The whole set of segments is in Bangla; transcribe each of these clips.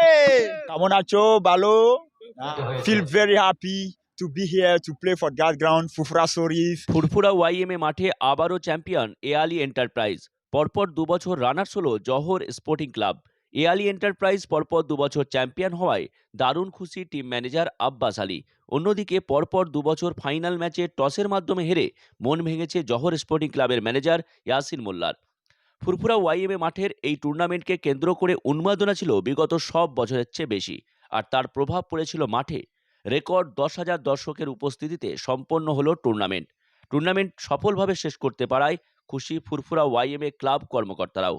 Hey, Kamonacho, Balo. Uh, feel very happy to be here to play for that ground, Fufra Sorif. Furfura YMA মাঠে আবারও চ্যাম্পিয়ন এআলি এন্টারপ্রাইজ পরপর দুবছর রানার্স হলো Johar sporting club A Ali enterprise পরপর দুবছর চ্যাম্পিয়ন হওয়ায় দারুণ খুশি টিম ম্যানেজার আব্বাস আলী। অন্যদিকে পরপর দুবছর ফাইনাল ম্যাচে টসের মাধ্যমে হেরে মন ভেঙেছে জহর স্পোর্টিং ক্লাবের ম্যানেজার ইয়াসিন মোল্লার ফুরফুরা ওয়াইএমএ মাঠের এই টুর্নামেন্টকে কেন্দ্র করে উন্মাদনা ছিল বিগত সব বছরের চেয়ে বেশি। আর তার প্রভাব পড়েছিল মাঠে। রেকর্ড দশ হাজার দর্শকের উপস্থিতিতে সম্পন্ন হলো টুর্নামেন্ট। টুর্নামেন্ট সফলভাবে শেষ করতে পারায় খুশি ফুরফুরা ওয়াইএমএ ক্লাব কর্মকর্তারাও।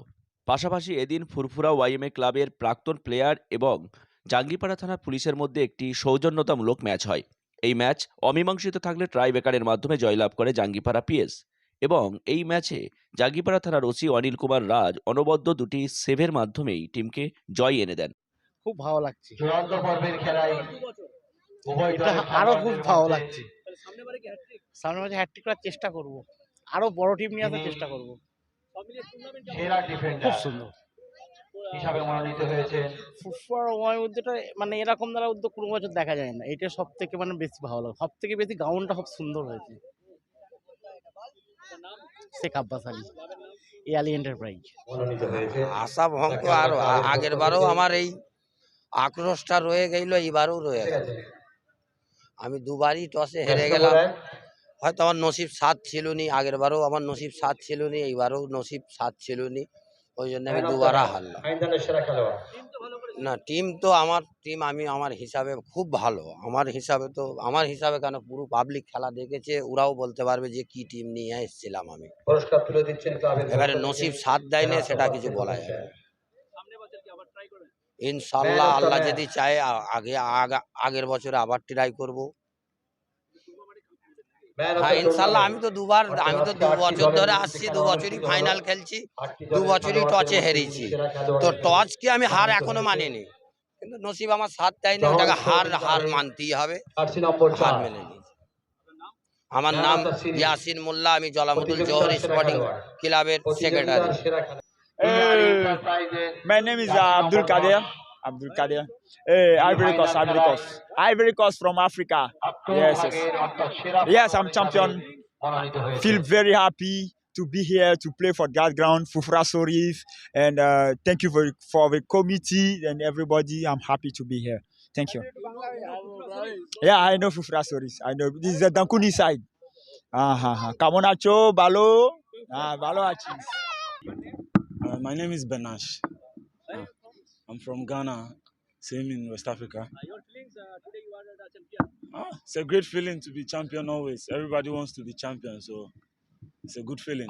পাশাপাশি এদিন ফুরফুরা ওয়াইএমএ ক্লাবের প্রাক্তন প্লেয়ার এবং জাঙ্গিপাড়া থানা পুলিশের মধ্যে একটি সৌজন্যতামূলক ম্যাচ হয়। এই ম্যাচ অমীমাংসিত থাকলে ট্রাইবেকারের মাধ্যমে জয়লাভ করে জাঙ্গিপাড়া পিএস এবং এই ম্যাচে জাগিপাড়া থানার ওসি অনিল কুমার রাজ অনবদ্য দুটি সেভের মাধ্যমেই টিমকে জয় এনে দেন। খুব ভালো লাগছে। চূড়ান্ত পর্বের খেলায় উভয় আরও খুব ভালো লাগছে। সামনে মাঝে হ্যাট্রিক করার চেষ্টা করব। আরও বড় টিম নিয়ে আসার চেষ্টা করব। সেরা খুব সুন্দর। হিসাবে মনোনীত হয়েছেন। ফুটবল ওয়াই উদ্যোগটা মানে এরকম দ্বারা উদ্যোগ কোনো বছর দেখা যায় না। এটা সব থেকে মানে বেশি ভালো লাগে। সব থেকে বেশি গাউনটা খুব সুন্দর হয়েছে। শেখ আব্বাস আলী এয়ালি এন্টারপ্রাইজ। আশা ভঙ্গ আর আগের বারও আমার এই আক্রোশটা রয়ে গেল এইবারও রয়ে গেল। আমি দুবারই টসে হেরে গেলাম। হয়তো আমার নসিব সাত ছিল নি আগের বারও আমার নসিব সাত ছিল নি এইবারও নসিব সাত ছিল নি ওই জন্য আমি দুবারা হারলাম। না টিম তো আমার টিম আমি আমার হিসাবে খুব ভালো। আমার হিসাবে তো আমার হিসাবে কেন পুরো পাবলিক খেলা দেখেছে ওরাও বলতে পারবে যে কি টিম নিয়ে এসেছিলাম আমি। পুরস্কার তুলে দিচ্ছেন এবারে নসিব সাথ দেয়নি সেরা সেটা কিছু বলা যায় ইনশাল্লাহ the আল্লাহ যদি চায় আগে আগা- আগের বছরে আবার ট্রাই করব। হ্যাঁ ইনশাল্লাহ আমি। তো দুবার আমি তো দু বছর ধরে আসছি দু বছরই ফাইনাল খেলছি দু বছরই টচে হেরেছি। তো টচকে আমি হার এখনও মানিনি। কিন্তু নসিব আমার সাথ দেয়নি ওটাকে হার হার মানতেই হবে। হার মেনে নিয়েছি। আমার নাম। ইয়াসিন মোল্লা আমি জলামুদুল জোহর স্পোর্টিং ক্লাবের secretary. my name is uh, Abdul। Abdul Kadir. Ivory Coast, Ivory Coast. Ivory Coast from Africa. Yes, yes. Yes, I'm champion. Feel very happy to be here to play for that ground, Fufra Sorif. And uh, thank you for, for the committee and everybody. I'm happy to be here. Thank you. Yeah, I know Fufra Sorif. I know. This is the Dankuni side. Uh-huh. Ah. Kamonacho, Balo. Ah, Balo Achis. Uh, my name is Benash. Uh, I'm from Ghana, same in West Africa. Ah, it's a great feeling to be champion always. Everybody wants to be champion, so it's a good feeling.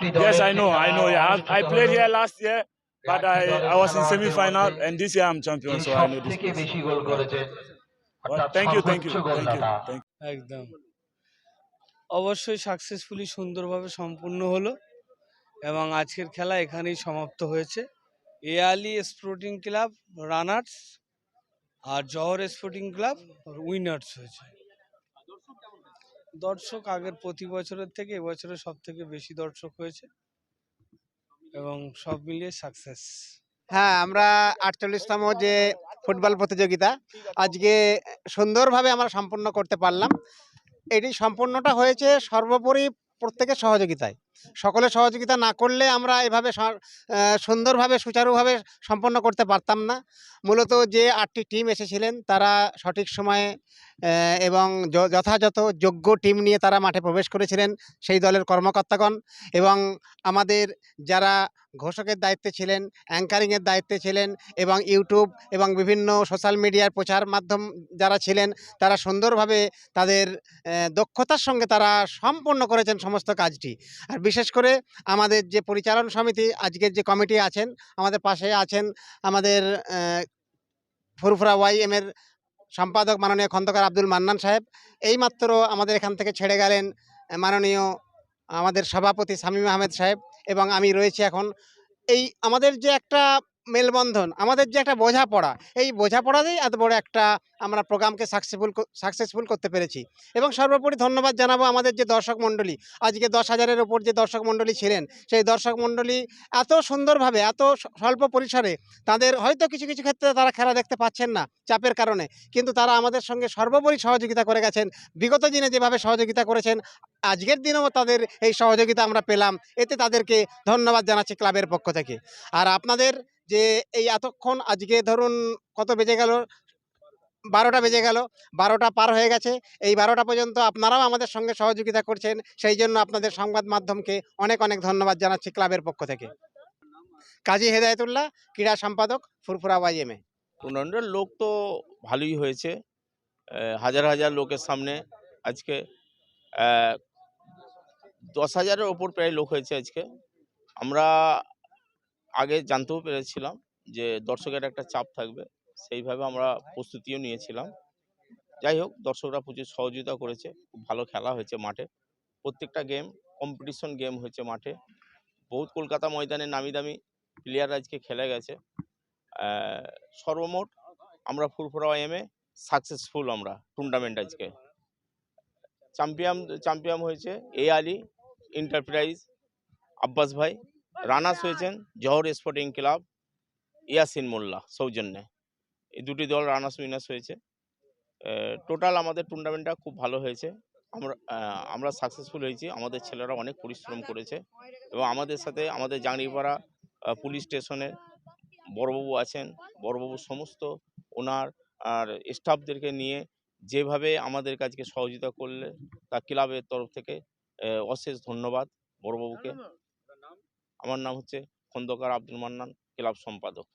Yes, I know, I know. Yeah, I, I played here last year, but I, I was in semi-final, and this year I'm champion, so I know this. place. Well, thank you, thank you, thank you, thank you. একদম অবশ্যই সাকসেসফুলি সুন্দরভাবে সম্পূর্ণ হলো এবং আজকের খেলা এখানেই সমাপ্ত হয়েছে A Ali sporting club, runners R Jahar sporting club winners হয়েছে। দর্শক আগের প্রতি বছরের থেকে এবছরে সব থেকে বেশি দর্শক হয়েছে এবং সব মিলিয়ে সাকসেস হ্যাঁ আমরা আটচল্লিশতম যে ফুটবল প্রতিযোগিতা, আজকে সুন্দরভাবে আমরা সম্পন্ন করতে পারলাম। এটি সম্পূর্ণটা হয়েছে সর্বোপরি প্রত্যেকের সহযোগিতায়। সকলের সহযোগিতা না করলে আমরা এভাবে সুন্দরভাবে, সুচারুভাবে সম্পন্ন করতে পারতাম না। মূলত যে আটটি টিম এসেছিলেন, তারা সঠিক সময়ে এবং যথাযথ যোগ্য টিম নিয়ে তারা মাঠে প্রবেশ করেছিলেন, সেই দলের কর্মকর্তাগণ এবং আমাদের যারা ঘোষকের দায়িত্বে ছিলেন অ্যাঙ্কারিংয়ের দায়িত্বে ছিলেন এবং ইউটিউব এবং বিভিন্ন সোশ্যাল মিডিয়ার প্রচার মাধ্যম যারা ছিলেন, তারা সুন্দরভাবে তাদের দক্ষতার সঙ্গে তারা সম্পূর্ণ করেছেন সমস্ত কাজটি। আর বিশেষ করে আমাদের যে পরিচালন সমিতি, আজকের যে কমিটি আছেন, আমাদের পাশে আছেন আমাদের ফুরফুরা ওয়াই এম এর সম্পাদক মাননীয় খন্দকার আব্দুল মান্নান সাহেব। এই মাত্র আমাদের এখান থেকে ছেড়ে গেলেন মাননীয় আমাদের সভাপতি শামীম আহমেদ সাহেব এবং আমি রয়েছি এখন। এই আমাদের যে একটা মেলবন্ধন, আমাদের যে একটা বোঝাপড়া, এই বোঝাপড়াতেই এত বড় একটা আমরা প্রোগ্রামকে সাকসেসফুল সাকসেসফুল করতে পেরেছি। এবং সর্বোপরি ধন্যবাদ জানাব আমাদের যে দর্শক মণ্ডলী, আজকে দশ হাজারের ওপর যে দর্শক মণ্ডলী ছিলেন, সেই দর্শক মণ্ডলী এত সুন্দরভাবে, এত স্বল্প পরিসরে তাদের হয়তো কিছু কিছু ক্ষেত্রে তারা খেলা দেখতে পাচ্ছেন না চাপের কারণে, কিন্তু তারা আমাদের সঙ্গে সর্বোপরি সহযোগিতা করে গেছেন। বিগত দিনে যেভাবে সহযোগিতা করেছেন, আজকের দিনেও তাদের এই সহযোগিতা আমরা পেলাম। এতে তাদেরকে ধন্যবাদ জানাচ্ছি ক্লাবের পক্ষ থেকে। আর আপনাদের যে এই এতক্ষণ আজকে ধরুন কত বেজে গেল? বারোটা বেজে গেল। বারোটা পার হয়ে গেছে। এই বারোটা পর্যন্ত আপনারাও আমাদের সঙ্গে সহযোগিতা করছেন। সেই জন্য আপনাদের সংবাদ মাধ্যমকে অনেক অনেক ধন্যবাদ জানাচ্ছি ক্লাবের পক্ষ থেকে। কাজী হেদায়তুল্লাহ, ক্রীড়া সম্পাদক, ফুরফুরা ওয়াইএমএ টুর্নামেন্টের লোক তো ভালোই হয়েছে। হাজার হাজার লোকের সামনে আজকে দশ হাজারের ওপর প্রায় লোক হয়েছে আজকে। আমরা আগে জানতেও পেরেছিলাম যে দর্শকের একটা চাপ থাকবে। সেইভাবে আমরা প্রস্তুতিও নিয়েছিলাম। যাই হোক, দর্শকরা প্রচুর সহযোগিতা করেছে। খুব ভালো খেলা হয়েছে মাঠে। প্রত্যেকটা গেম কম্পিটিশন গেম হয়েছে মাঠে। বহুত কলকাতা ময়দানে নামি দামি প্লেয়ার আজকে খেলে গেছে। সর্বমোট আমরা ফুরফুরা এমে সাকসেসফুল আমরা টুর্নামেন্ট আজকে। চ্যাম্পিয়ন চ্যাম্পিয়ন হয়েছে এ আলী এন্টারপ্রাইজ আব্বাস ভাই। রানার্স হয়েছেন জহর স্পোর্টিং ক্লাব ইয়াসিন মোল্লা সৌজন্যে। এই দুটি দল রানার্স উইনার্স হয়েছে। টোটাল আমাদের টুর্নামেন্টটা খুব ভালো হয়েছে। আমরা আমরা সাকসেসফুল হয়েছি। আমাদের ছেলেরা অনেক পরিশ্রম করেছে এবং আমাদের সাথে আমাদের জাংরিপাড়া আহ, পুলিশ স্টেশনের বড়বাবু আছেন। বড়বাবু সমস্ত ওনার আর স্টাফদেরকে নিয়ে যেভাবে আমাদের কাছকে সহযোগিতা করলে তা ক্লাবের তরফ থেকে অশেষ ধন্যবাদ বড়বাবুকে। আমার নাম হচ্ছে খন্দকার আব্দুল মান্নান ক্লাব সম্পাদক।